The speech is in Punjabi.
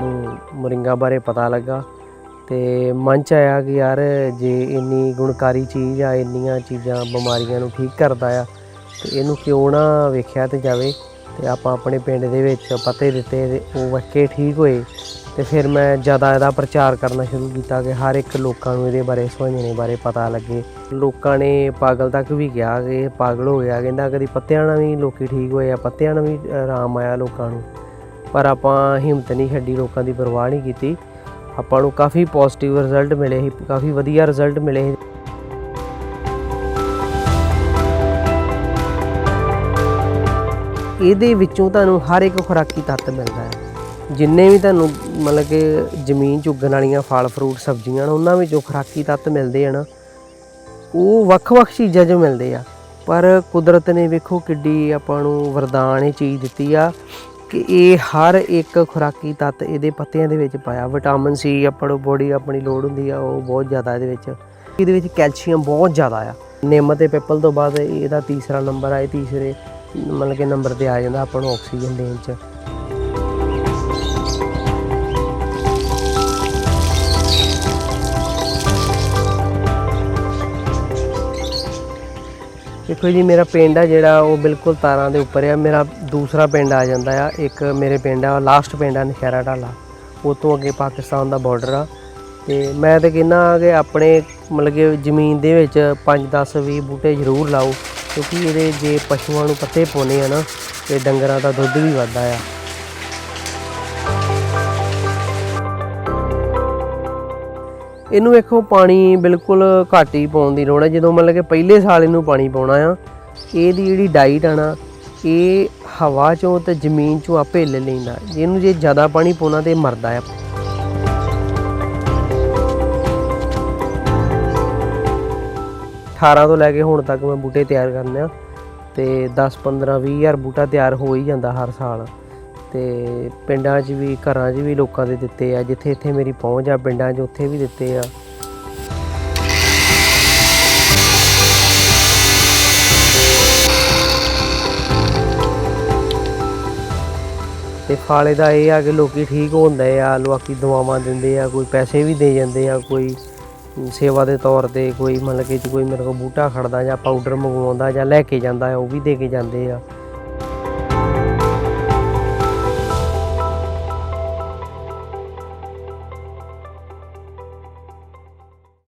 ਨਿਸਰਗਾ ਬਾਰੇ ਪਤਾ ਲੱਗਾ ਤੇ ਮਨ ਚ ਆਇਆ ਕਿ ਯਾਰ ਜੇ ਇੰਨੀ ਗੁਣਕਾਰੀ ਚੀਜ਼ ਆ, ਇੰਨੀਆਂ ਚੀਜ਼ਾਂ ਬਿਮਾਰੀਆਂ ਨੂੰ ਠੀਕ ਕਰਦਾ ਆ, ਤੇ ਇਹਨੂੰ ਕਿਉਂ ਨਾ ਵੇਖਿਆ ਤੇ ਜਾਵੇ ਤੇ ਆਪਾਂ ਆਪਣੇ ਪਿੰਡ ਦੇ ਵਿੱਚ ਪਤੇ ਦਿੱਤੇ ਤੇ ਉਹ ਵਕੇ ਠੀਕ ਹੋਏ ਤੇ ਫਿਰ ਮੈਂ ਜ਼ਿਆਦਾ ਇਹਦਾ ਪ੍ਰਚਾਰ ਕਰਨਾ ਸ਼ੁਰੂ ਕੀਤਾ ਕਿ ਹਰ ਇੱਕ ਲੋਕਾਂ ਨੂੰ ਇਹਦੇ ਬਾਰੇ ਸੁਝਣੇ ਬਾਰੇ ਪਤਾ ਲੱਗੇ। ਲੋਕਾਂ ਨੇ ਪਾਗਲ ਤੱਕ ਵੀ ਕਿਹਾ ਕਿ ਪਾਗਲ ਹੋ ਗਿਆ, ਕਹਿੰਦਾ ਕਦੀ ਪੱਤਿਆਂ ਨਾਲ ਵੀ ਲੋਕੀ ਠੀਕ ਹੋਏ ਆ, ਪੱਤਿਆਂ ਨਾਲ ਵੀ ਆਰਾਮ ਆਇਆ ਲੋਕਾਂ ਨੂੰ। ਪਰ ਆਪਾਂ ਹਿੰਮਤ ਨਹੀਂ ਛੱਡੀ, ਲੋਕਾਂ ਦੀ ਪਰਵਾਹ ਨਹੀਂ ਕੀਤੀ। ਆਪਾਂ ਨੂੰ ਕਾਫੀ ਪੋਜ਼ਿਟਿਵ ਰਿਜ਼ਲਟ ਮਿਲੇ ਸੀ, ਕਾਫੀ ਵਧੀਆ ਰਿਜ਼ਲਟ ਮਿਲੇ ਸੀ। ਇਹਦੇ ਵਿੱਚੋਂ ਤੁਹਾਨੂੰ ਹਰ ਇੱਕ ਖੁਰਾਕੀ ਤੱਤ ਮਿਲਦਾ ਹੈ। ਜਿੰਨੇ ਵੀ ਤੁਹਾਨੂੰ ਮਤਲਬ ਕਿ ਜ਼ਮੀਨ 'ਚ ਉੱਗਣ ਵਾਲੀਆਂ ਫਲ ਫਰੂਟ ਸਬਜ਼ੀਆਂ ਨੇ, ਉਹਨਾਂ ਵਿੱਚੋਂ ਖੁਰਾਕੀ ਤੱਤ ਮਿਲਦੇ ਆ ਨਾ। ਉਹ ਵੱਖ-ਵੱਖ ਚੀਜ਼ਾਂ 'ਚ ਮਿਲਦੇ ਆ। ਪਰ ਕੁਦਰਤ ਨੇ ਵੇਖੋ ਕਿੱਡੀ ਆਪਾਂ ਨੂੰ ਵਰਦਾਨ ਇਹ ਚੀਜ਼ ਦਿੱਤੀ ਆ। ਕਿ ਇਹ ਹਰ ਇੱਕ ਖੁਰਾਕੀ ਤੱਤ ਇਹਦੇ ਪੱਤਿਆਂ ਦੇ ਵਿੱਚ ਪਾਇਆ। ਵਿਟਾਮਿਨ ਸੀ ਆਪਾਂ ਨੂੰ ਬੋਡੀ ਆਪਣੀ ਲੋੜ ਹੁੰਦੀ ਆ, ਉਹ ਬਹੁਤ ਜ਼ਿਆਦਾ ਇਹਦੇ ਵਿੱਚ। ਇਹਦੇ ਵਿੱਚ ਕੈਲਸ਼ੀਅਮ ਬਹੁਤ ਜ਼ਿਆਦਾ ਆ। ਨਿੰਮ ਤੇ ਪਿੱਪਲ ਤੋਂ ਬਾਅਦ ਇਹਦਾ ਤੀਸਰਾ ਨੰਬਰ ਆ, ਇਹ ਤੀਸਰੇ ਮਤਲਬ ਕਿ ਨੰਬਰ ਤੇ ਆ ਜਾਂਦਾ ਆਪਾਂ ਨੂੰ ਆਕਸੀਜਨ ਦੇਣ ਚ। ਦੇਖੋ ਜੀ, ਮੇਰਾ ਪਿੰਡ ਆ ਜਿਹੜਾ, ਉਹ ਬਿਲਕੁਲ ਤਾਰਾਂ ਦੇ ਉੱਪਰ ਆ। ਮੇਰਾ ਦੂਸਰਾ ਪਿੰਡ ਆ ਜਾਂਦਾ ਆ। ਇੱਕ ਮੇਰੇ ਪਿੰਡ ਆ, ਲਾਸਟ ਪਿੰਡ ਆ ਨਸ਼ਹਿਰਾ ਢਾਲਾ। ਉਹ ਤੋਂ ਅੱਗੇ ਪਾਕਿਸਤਾਨ ਦਾ ਬਾਰਡਰ ਆ। ਤੇ ਮੈਂ ਤਾਂ ਕਹਿੰਦਾ ਕਿ ਆਪਣੇ, ਮਤਲਬ ਕਿ ਜ਼ਮੀਨ ਦੇ ਵਿੱਚ 5 10 20 ਬੂਟੇ ਜ਼ਰੂਰ ਲਾਓ। ਕਿਉਂਕਿ ਇਹਦੇ ਜੇ ਪਸ਼ੂਆਂ ਨੂੰ ਪੱਤੇ ਪਾਉਣੇ ਆ ਨਾ, ਤੇ ਡੰਗਰਾਂ ਦਾ ਦੁੱਧ ਵੀ ਵੱਧਦਾ ਆ। ਇਹਨੂੰ ਵੇਖੋ, ਪਾਣੀ ਬਿਲਕੁਲ ਘੱਟ ਹੀ ਪਾਉਣ ਦੀ ਲੋੜ ਹੈ। ਜਦੋਂ ਮਤਲਬ ਕਿ ਪਹਿਲੇ ਸਾਲ ਇਹਨੂੰ ਪਾਣੀ ਪਾਉਣਾ ਆ, ਇਹਦੀ ਜਿਹੜੀ ਡਾਈਟ ਆ ਨਾ, ਇਹ ਹਵਾ ਚੋਂ ਤੇ ਜ਼ਮੀਨ ਚੋਂ ਆਪੇ ਲੈ ਲੈਂਦਾ। ਜੇ ਇਹਨੂੰ ਜੇ ਜ਼ਿਆਦਾ ਪਾਣੀ ਪਾਉਣਾ ਤੇ ਇਹ ਮਰਦਾ ਆ। ਅਠਾਰਾਂ ਤੋਂ ਲੈ ਕੇ ਹੁਣ ਤੱਕ ਮੈਂ ਬੂਟੇ ਤਿਆਰ ਕਰਨੇ ਆ ਤੇ 10 15 20 ਹਜ਼ਾਰ ਬੂਟਾ ਤਿਆਰ ਹੋ ਹੀ ਜਾਂਦਾ ਹਰ ਸਾਲ। ਤੇ ਪਿੰਡਾਂ 'ਚ ਵੀ, ਘਰਾਂ 'ਚ ਵੀ ਲੋਕਾਂ ਦੇ ਦਿੱਤੇ ਆ, ਜਿੱਥੇ ਇੱਥੇ ਮੇਰੀ ਪਹੁੰਚ ਆ, ਪਿੰਡਾਂ 'ਚ ਉੱਥੇ ਵੀ ਦਿੱਤੇ ਆ। ਤੇ ਫਾਲੇ ਦਾ ਇਹ ਆ ਕਿ ਲੋਕੀ ਠੀਕ ਹੁੰਦੇ ਆ, ਲੋਕੀ ਦਵਾਵਾਂ ਦਿੰਦੇ ਆ, ਕੋਈ ਪੈਸੇ ਵੀ ਦੇ ਜਾਂਦੇ ਆ, ਕੋਈ ਸੇਵਾ ਦੇ ਤੌਰ ਤੇ ਕੋਈ ਮਤਲਬ ਕਿ ਕੋਈ ਮੇਰੇ ਕੋਲ ਬੂਟਾ ਖੜਦਾ ਜਾਂ ਪਾਊਡਰ ਮੰਗਵਾਉਂਦਾ ਜਾਂ ਲੈ ਕੇ ਜਾਂਦਾ ਉਹ ਵੀ ਦੇ ਕੇ ਜਾਂਦੇ ਆ।